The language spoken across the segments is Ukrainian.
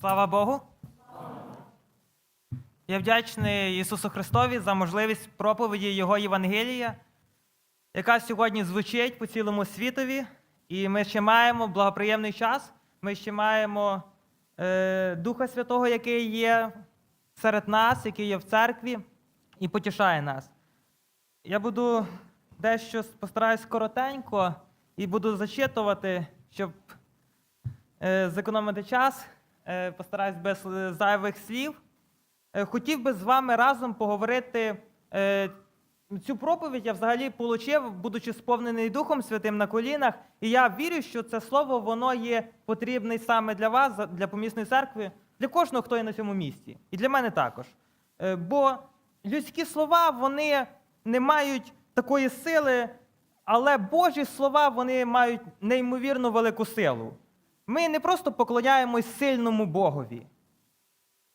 Слава Богу! Я вдячний Ісусу Христові за можливість проповіді Його Євангелія, яка сьогодні звучить по цілому світові. І ми ще маємо благоприємний час. Ми ще маємо е, Духа Святого, який є серед нас, який є в церкві і потішає нас. Я буду дещо постараюсь коротенько і буду зачитувати, щоб е, зекономити час. Е, постараюсь без е, зайвих слів. Е, Хотів би з вами разом поговорити. Цю проповідь я взагалі отримав, будучи сповнений Духом Святим на колінах, і я вірю, що це слово воно є потрібне саме для вас, для помісної церкви, для кожного, хто є на цьому місці. І для мене також. Бо людські слова вони не мають такої сили, але Божі слова вони мають неймовірно велику силу. Ми не просто поклоняємось сильному Богові.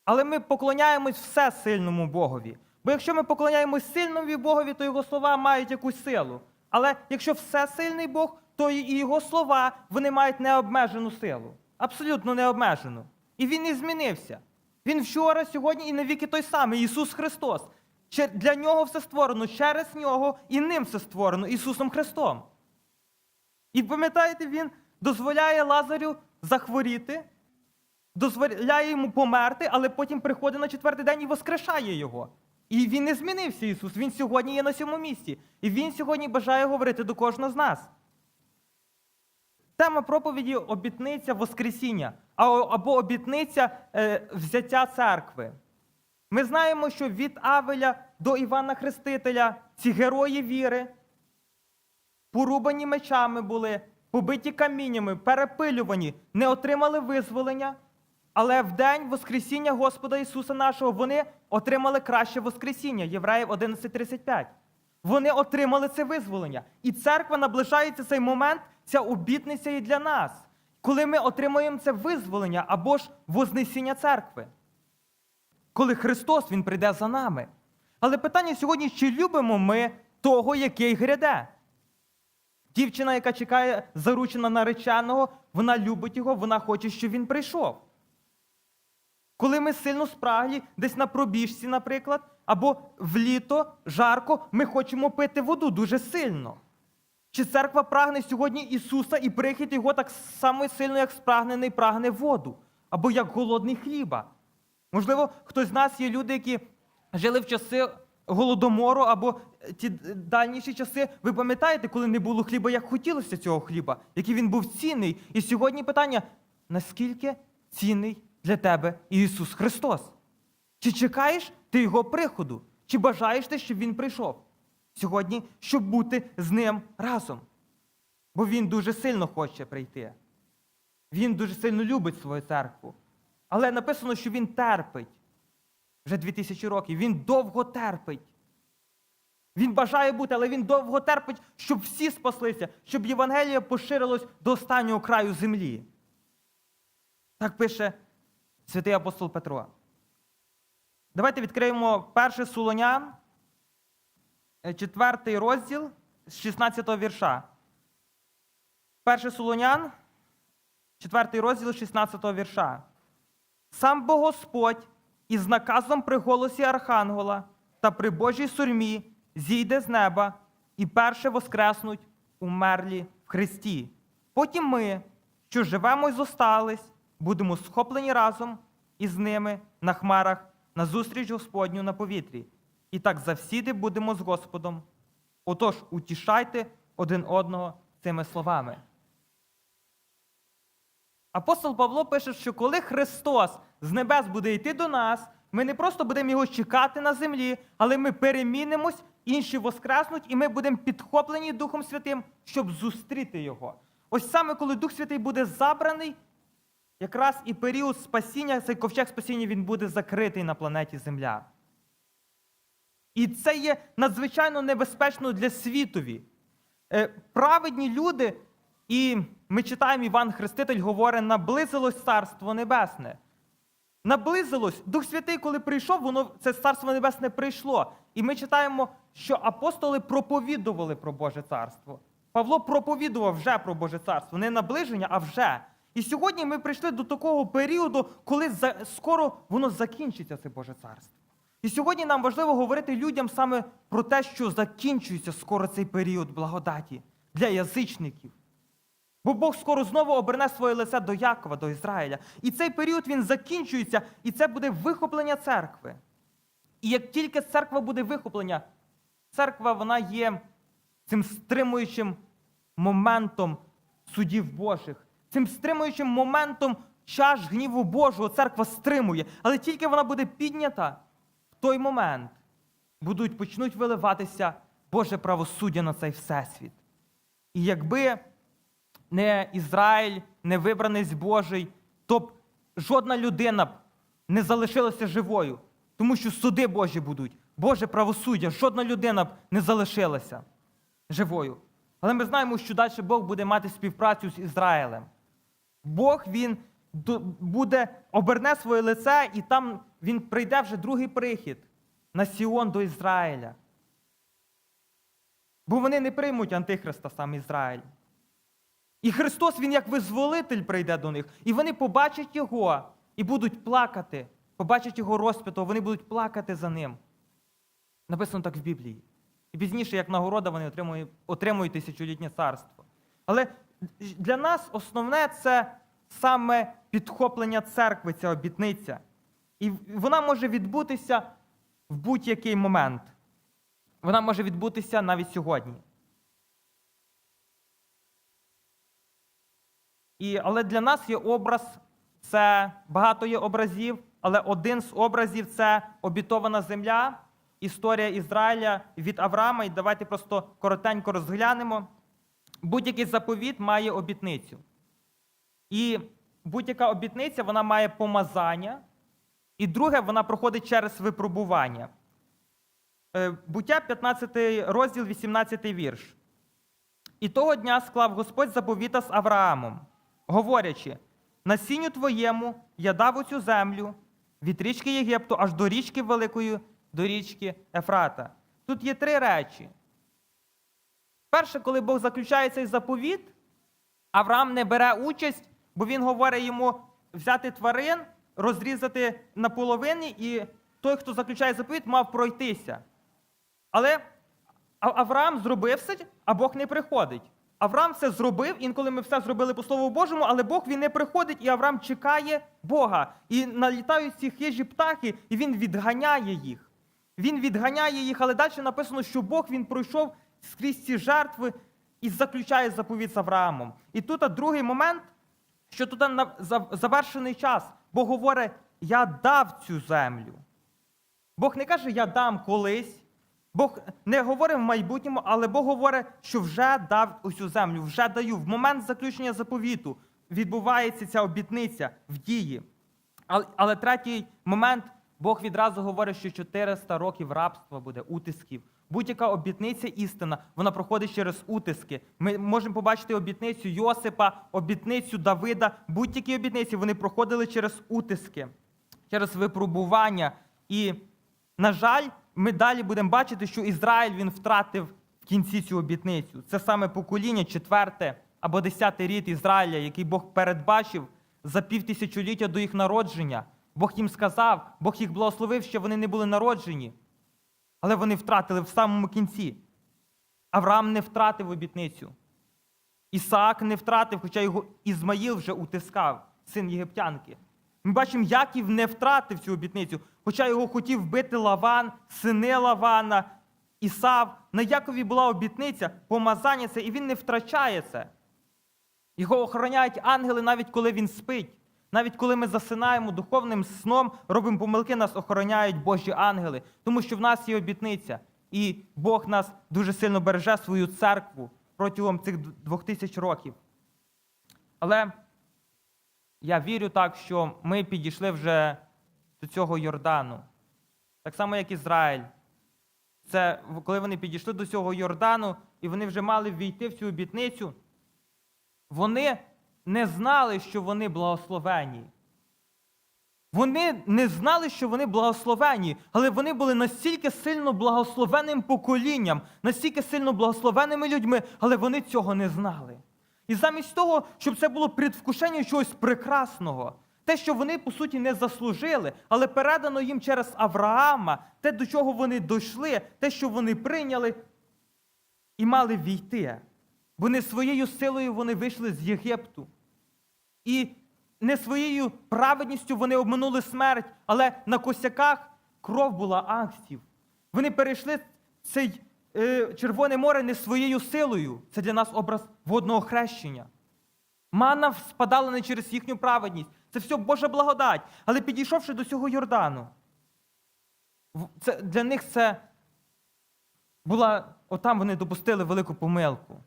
Але ми поклоняємось всесильному Богові. Бо якщо ми поклоняємось сильному Богові, то його слова мають якусь силу. Але якщо всесильний Бог, то і його слова вони мають необмежену силу. Абсолютно необмежену. І він не змінився. Він вчора, сьогодні і навіки той самий Ісус Христос. Для нього все створено, через нього і ним все створено Ісусом Христом. І пам'ятаєте, Він дозволяє Лазарю захворіти, дозволяє йому померти, але потім приходить на четвертий день і воскрешає його. І він не змінився, Ісус. Він сьогодні є на цьому місці. І Він сьогодні бажає говорити до кожного з нас. Тема проповіді обітниця Воскресіння або обітниця е, взяття церкви. Ми знаємо, що від Авеля до Івана Хрестителя ці герої віри порубані мечами були, побиті каміннями, перепилювані, не отримали визволення. Але в день Воскресіння Господа Ісуса нашого вони отримали краще Воскресіння, Євреїв 11.35. Вони отримали це визволення. І церква наближається цей момент, ця обітниця і для нас, коли ми отримуємо це визволення або ж вознесіння церкви. Коли Христос Він прийде за нами. Але питання сьогодні, чи любимо ми того, який гряде? Дівчина, яка чекає заручена нареченого, вона любить його, вона хоче, щоб він прийшов. Коли ми сильно спраглі, десь на пробіжці, наприклад, або в літо жарко, ми хочемо пити воду дуже сильно. Чи церква прагне сьогодні Ісуса і прихід Його так само сильно, як спрагнений прагне воду, або як голодний хліба? Можливо, хтось з нас є люди, які жили в часи голодомору або ті дальніші часи. Ви пам'ятаєте, коли не було хліба, як хотілося цього хліба, який він був цінний. І сьогодні питання: наскільки цінний для тебе Ісус Христос? Чи чекаєш ти Його приходу? Чи бажаєш ти, щоб Він прийшов сьогодні, щоб бути з ним разом? Бо Він дуже сильно хоче прийти. Він дуже сильно любить свою церкву. Але написано, що він терпить вже 2000 років. Він довго терпить. Він бажає бути, але він довго терпить, щоб всі спаслися, щоб Євангелія поширилось до останнього краю землі. Так пише святий апостол Петро. Давайте відкриємо перше Солонян, четвертий розділ з 16 вірша. Перше Солонян, четвертий розділ з 16 вірша. Сам Бог Господь із наказом при голосі Архангела та при Божій сурмі зійде з неба і перше воскреснуть умерлі в Христі. Потім ми, що живемо й зостались, будемо схоплені разом із ними на хмарах на зустріч Господню на повітрі. І так завсіди будемо з Господом. Отож, утішайте один одного цими словами. Апостол Павло пише, що коли Христос з небес буде йти до нас, ми не просто будемо його чекати на землі, але ми перемінимось, інші воскреснуть, і ми будемо підхоплені Духом Святим, щоб зустріти Його. Ось саме коли Дух Святий буде забраний, якраз і період спасіння, цей ковчег спасіння, він буде закритий на планеті Земля. І це є надзвичайно небезпечно для світові. Е, Праведні люди, і ми читаємо, Іван Хреститель говорить, наблизилось Царство Небесне. Наблизилось. Дух Святий, коли прийшов, воно це Царство Небесне прийшло. І ми читаємо, що апостоли проповідували про Боже царство. Павло проповідував вже про Боже царство. Не наближення, а вже. І сьогодні ми прийшли до такого періоду, коли скоро воно закінчиться, це Боже царство. І сьогодні нам важливо говорити людям саме про те, що закінчується скоро цей період благодаті для язичників. Бо Бог скоро знову оберне своє лице до Якова, до Ізраїля. І цей період він закінчується, і це буде вихоплення церкви. І як тільки церква буде вихоплення, церква вона є цим стримуючим моментом судів Божих, цим стримуючим моментом чаш гніву Божого церква стримує. Але тільки вона буде піднята, в той момент будуть почнуть виливатися Боже правосуддя на цей всесвіт. І якби не Ізраїль, не вибранець Божий, то б жодна людина б не залишилася живою, тому що суди Божі будуть, Боже правосуддя, жодна людина б не залишилася живою. Але ми знаємо, що далі Бог буде мати співпрацю з Ізраїлем. Бог він буде оберне своє лице, і там він прийде вже другий прихід на Сіон до Ізраїля. Бо вони не приймуть Антихриста сам Ізраїль. І Христос, Він як визволитель прийде до них. І вони побачать Його і будуть плакати, побачать Його розп'ятого, вони будуть плакати за ним. Написано так в Біблії. І пізніше, як нагорода, вони отримують, отримують тисячолітнє царство. Але для нас основне це саме підхоплення церкви, ця обітниця. І вона може відбутися в будь-який момент. Вона може відбутися навіть сьогодні. І, але для нас є образ, це багато є образів, але один з образів це обітована земля, історія Ізраїля від Авраама. І давайте просто коротенько розглянемо. Будь-який заповіт має обітницю. І будь-яка обітниця вона має помазання. І друге, вона проходить через випробування. Е, Буття 15 розділ, 18 вірш. І того дня склав Господь заповіта з Авраамом, говорячи: насінню твоєму я дав оцю землю від річки Єгипту аж до річки Великої, до річки Ефрата. Тут є три речі. Перше, коли Бог заключає цей заповіт, Авраам не бере участь, бо він говорить йому взяти тварин, розрізати на половині, і той, хто заключає заповіт, мав пройтися. Але Авраам зробив все, а Бог не приходить. Авраам все зробив, інколи ми все зробили по Слову Божому, але Бог він не приходить, і Авраам чекає Бога. І налітають ці хижі птахи, і він відганяє їх. Він відганяє їх, але далі написано, що Бог він пройшов скрізь ці жертви і заключає заповідь з Авраамом. І тут а, другий момент, що тут завершений час. Бог говорить: я дав цю землю. Бог не каже, я дам колись. Бог не говорить в майбутньому, але Бог говорить, що вже дав усю землю, вже даю. В момент заключення заповіту відбувається ця обітниця в дії. Але, але третій момент, Бог відразу говорить, що 400 років рабства буде, утисків. Будь-яка обітниця істина, вона проходить через утиски. Ми можемо побачити обітницю Йосипа, обітницю Давида. Будь-які обітниці вони проходили через утиски, через випробування. І, на жаль, ми далі будемо бачити, що Ізраїль він втратив в кінці цю обітницю. Це саме покоління, четверте або десяте рід Ізраїля, який Бог передбачив за півтисячоліття до їх народження. Бог їм сказав, Бог їх благословив, що вони не були народжені. Але вони втратили в самому кінці. Авраам не втратив обітницю. Ісаак не втратив, хоча його Ізмаїл вже утискав, син єгиптянки. Ми бачимо, Яків не втратив цю обітницю, хоча його хотів вбити Лаван, сини Лавана, Ісав. На Якові була обітниця, помазання це, і він не втрачає це. Його охороняють ангели, навіть коли він спить. Навіть коли ми засинаємо духовним сном, робимо помилки, нас охороняють Божі ангели, тому що в нас є обітниця. І Бог нас дуже сильно береже свою церкву протягом цих двох тисяч років. Але я вірю так, що ми підійшли вже до цього Йордану. Так само, як Ізраїль. Це коли вони підійшли до цього Йордану, і вони вже мали ввійти в цю обітницю, вони не знали, що вони благословені. Вони не знали, що вони благословені, але вони були настільки сильно благословенним поколінням, настільки сильно благословеними людьми, але вони цього не знали. І замість того, щоб це було предвкушення чогось прекрасного, те, що вони, по суті, не заслужили, але передано їм через Авраама, те, до чого вони дійшли, те, що вони прийняли і мали війти. Бо не своєю силою вони вийшли з Єгипту. І не своєю праведністю вони обминули смерть, але на косяках кров була ангстів. Вони перейшли цей Червоне море не своєю силою. Це для нас образ водного хрещення. Мана спадала не через їхню праведність. Це все Божа благодать. Але підійшовши до цього Йордану, це, для них це була, отам вони допустили велику помилку.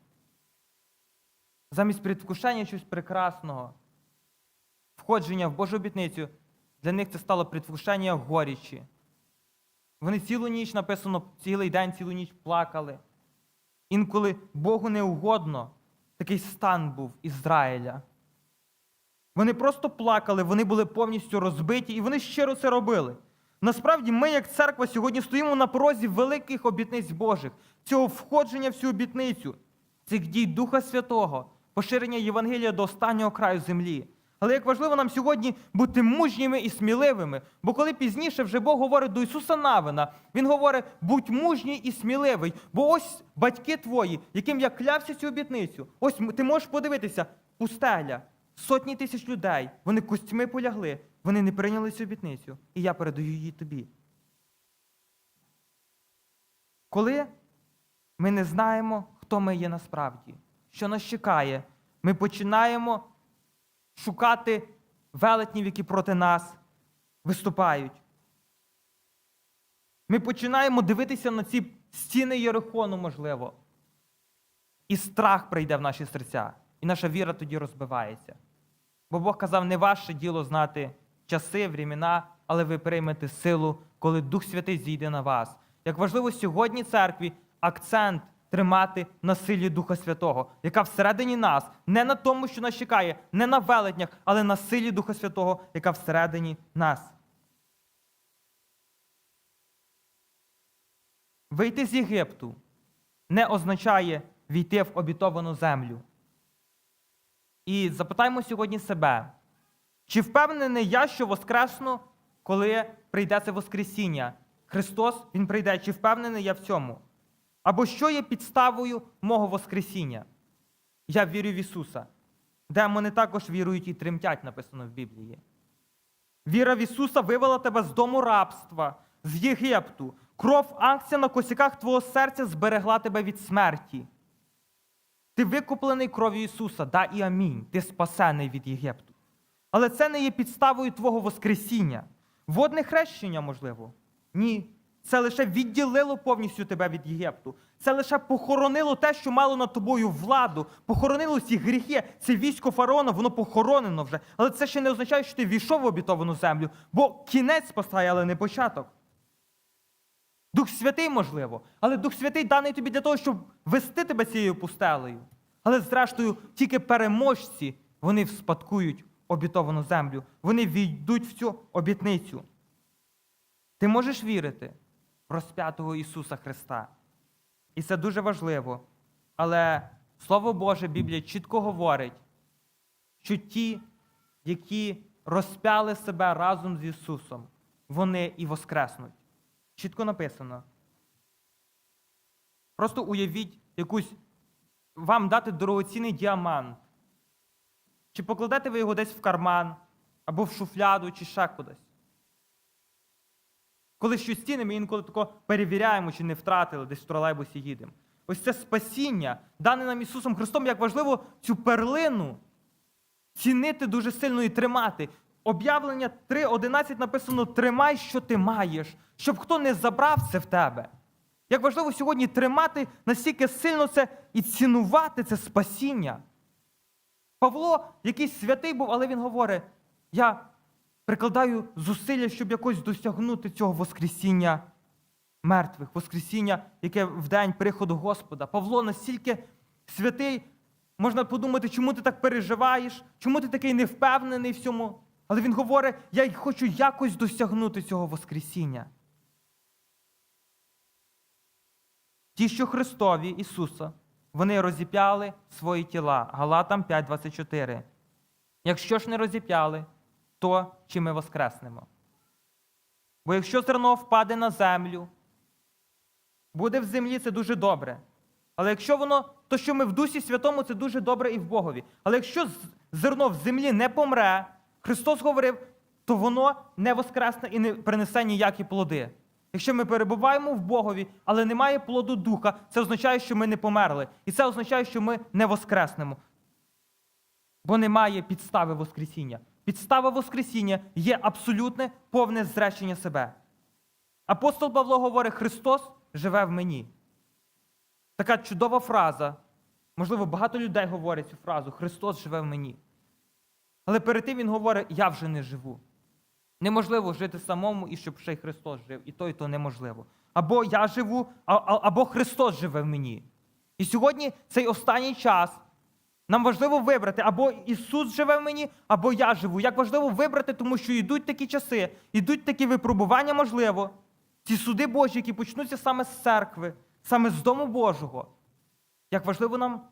Замість предвкушення чогось прекрасного, входження в Божу обітницю, для них це стало предвкушення горічі. Вони цілу ніч написано, цілий день, цілу ніч плакали. Інколи Богу не угодно, такий стан був Ізраїля. Вони просто плакали, вони були повністю розбиті, і вони щиро це робили. Насправді, ми, як церква, сьогодні стоїмо на порозі великих обітниць Божих, цього входження в цю обітницю, цих дій Духа Святого, поширення Євангелія до останнього краю землі. Але як важливо нам сьогодні бути мужніми і сміливими, бо коли пізніше вже Бог говорить до Ісуса Навина, Він говорить: будь мужній і сміливий, бо ось батьки твої, яким я клявся цю обітницю, ось ти можеш подивитися, пустеля, сотні тисяч людей, вони костьми полягли, вони не прийняли цю обітницю, і я передаю її тобі. Коли ми не знаємо, хто ми є насправді, що нас чекає, ми починаємо шукати велетнів, які проти нас виступають. Ми починаємо дивитися на ці стіни Єрихону, можливо. І страх прийде в наші серця, і наша віра тоді розбивається. Бо Бог казав, не ваше діло знати часи, времена, але ви приймете силу, коли Дух Святий зійде на вас. Як важливо сьогодні церкві акцент тримати на силі Духа Святого, яка всередині нас, не на тому, що нас чекає, не на велетнях, але на силі Духа Святого, яка всередині нас. Вийти з Єгипту не означає війти в обітовану землю. І запитаємо сьогодні себе, чи впевнений я, що воскресну, коли прийде це Воскресіння? Христос Він прийде, чи впевнений я в цьому? Або що є підставою мого Воскресіння? Я вірю в Ісуса. Демони також вірують і тремтять, написано в Біблії. Віра в Ісуса вивела тебе з дому рабства, з Єгипту. Кров акція на косяках твого серця зберегла тебе від смерті. Ти викуплений кров'ю Ісуса, да і амінь. Ти спасений від Єгипту. Але це не є підставою Твого Воскресіння. Водне хрещення, можливо? Ні. Це лише відділило повністю тебе від Єгипту. Це лише похоронило те, що мало над тобою владу, похоронило всі гріхи. Це військо фараона, воно похоронено вже. Але це ще не означає, що ти війшов в обітовану землю, бо кінець спасає, але не початок. Дух Святий, можливо, але Дух Святий даний тобі для того, щоб вести тебе цією пустелею. Але, зрештою, тільки переможці вони вспадкують обітовану землю, вони війдуть в цю обітницю. Ти можеш вірити розп'ятого Ісуса Христа. І це дуже важливо. Але Слово Боже, Біблія чітко говорить, що ті, які розп'яли себе разом з Ісусом, вони і воскреснуть. Чітко написано. Просто уявіть якусь вам дати дорогоцінний діамант. Чи покладете ви його десь в карман, або в шуфляду, чи ще кудись. Коли щось цінне, ми інколи тако перевіряємо, чи не втратили, десь в тролейбусі їдемо. Ось це спасіння, дане нам Ісусом Христом, як важливо цю перлину цінити дуже сильно і тримати. Об'явлення 3.11 написано: тримай, що ти маєш, щоб хто не забрав це в тебе. Як важливо сьогодні тримати настільки сильно це і цінувати це спасіння. Павло якийсь святий був, але він говорить: я прикладаю зусилля, щоб якось досягнути цього Воскресіння мертвих, Воскресіння, яке в день приходу Господа. Павло настільки святий, можна подумати, чому ти так переживаєш, чому ти такий невпевнений в цьому. Але він говорить: я хочу якось досягнути цього Воскресіння. Ті, що Христові Ісуса, вони розіп'яли свої тіла. Галатам 5.24. Якщо ж не розіп'яли, то чи ми воскреснемо? Бо якщо зерно впаде на землю, буде в землі, це дуже добре. Але якщо воно, то що ми в Дусі Святому, це дуже добре і в Богові. Але якщо зерно в землі не помре, Христос говорив, то воно не воскресне і не принесе ніякі плоди. Якщо ми перебуваємо в Богові, але немає плоду духа, це означає, що ми не померли. І це означає, що ми не воскреснемо. Бо немає підстави Воскресіння. Підстава Воскресіння є абсолютне повне зречення себе. Апостол Павло говорить: Христос живе в мені. Така чудова фраза. Можливо, багато людей говорять цю фразу Христос живе в мені. Але перед тим Він говорить, я вже не живу. Неможливо жити самому і щоб ще й Христос жив. І то, і то неможливо. Або я живу, або Христос живе в мені. І сьогодні цей останній час нам важливо вибрати, або Ісус живе в мені, або я живу. Як важливо вибрати, тому що йдуть такі часи, йдуть такі випробування, можливо, ці суди Божі, які почнуться саме з церкви, саме з Дому Божого. Як важливо нам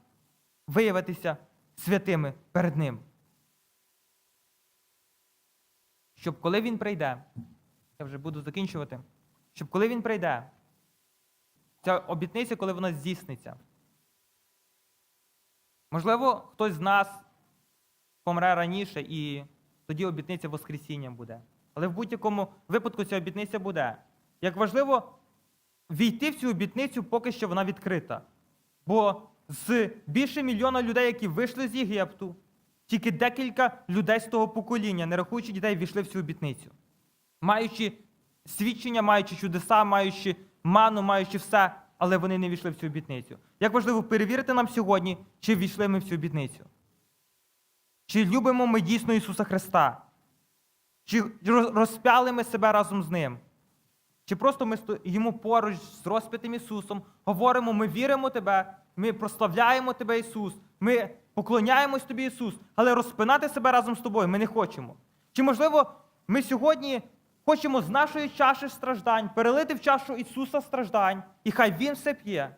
виявитися святими перед Ним. Щоб коли Він прийде, я вже буду закінчувати, щоб коли Він прийде, ця обітниця, коли вона здійсниться. Можливо, хтось з нас помре раніше і тоді обітниця Воскресіння буде. Але в будь-якому випадку ця обітниця буде. Як важливо війти в цю обітницю, поки що вона відкрита. Бо з більше мільйона людей, які вийшли з Єгипту, тільки декілька людей з того покоління, не рахуючи дітей, війшли в цю обітницю. Маючи свідчення, маючи чудеса, маючи ману, маючи все, але вони не війшли в цю обітницю. Як важливо перевірити нам сьогодні, чи війшли ми в цю обітницю? Чи любимо ми дійсно Ісуса Христа? Чи роз- розпяли ми себе разом з Ним? Чи просто ми стоїмо поруч з розп'ятим Ісусом, говоримо, ми віримо Тебе, ми прославляємо Тебе, Ісус, ми поклоняємось Тобі, Ісус, але розпинати себе разом з тобою ми не хочемо. Чи, можливо, ми сьогодні хочемо з нашої чаші страждань перелити в чашу Ісуса страждань, і хай Він все п'є.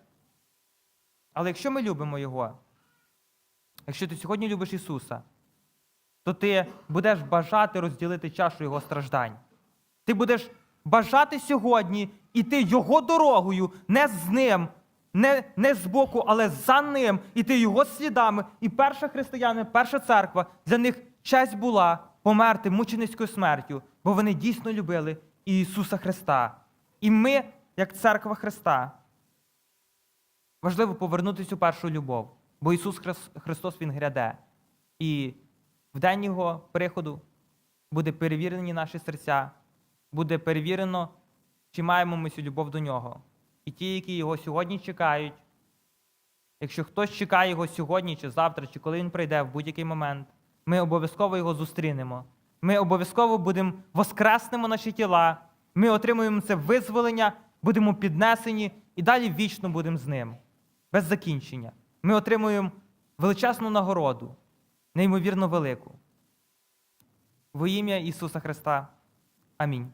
Але якщо ми любимо Його, якщо ти сьогодні любиш Ісуса, то ти будеш бажати розділити чашу Його страждань. Ти будеш бажати сьогодні іти Його дорогою, не з ним, не, не з боку, але за ним, іти Його слідами. І перша християни, перша церква, для них честь була померти мученицькою смертю, бо вони дійсно любили Ісуса Христа. І ми, як церква Христа, важливо повернутися у першу любов, бо Ісус Хрис- Христос Він гряде. І в день Його приходу буде перевірені наші серця, буде перевірено, чи маємо ми цю любов до нього. І ті, які його сьогодні чекають, якщо хтось чекає його сьогодні, чи завтра, чи коли він прийде в будь-який момент, ми обов'язково його зустрінемо. Ми обов'язково будемо воскреснемо наші тіла, ми отримуємо це визволення, будемо піднесені і далі вічно будемо з ним, без закінчення. Ми отримуємо величезну нагороду, неймовірно велику. Во ім'я Ісуса Христа. Амінь.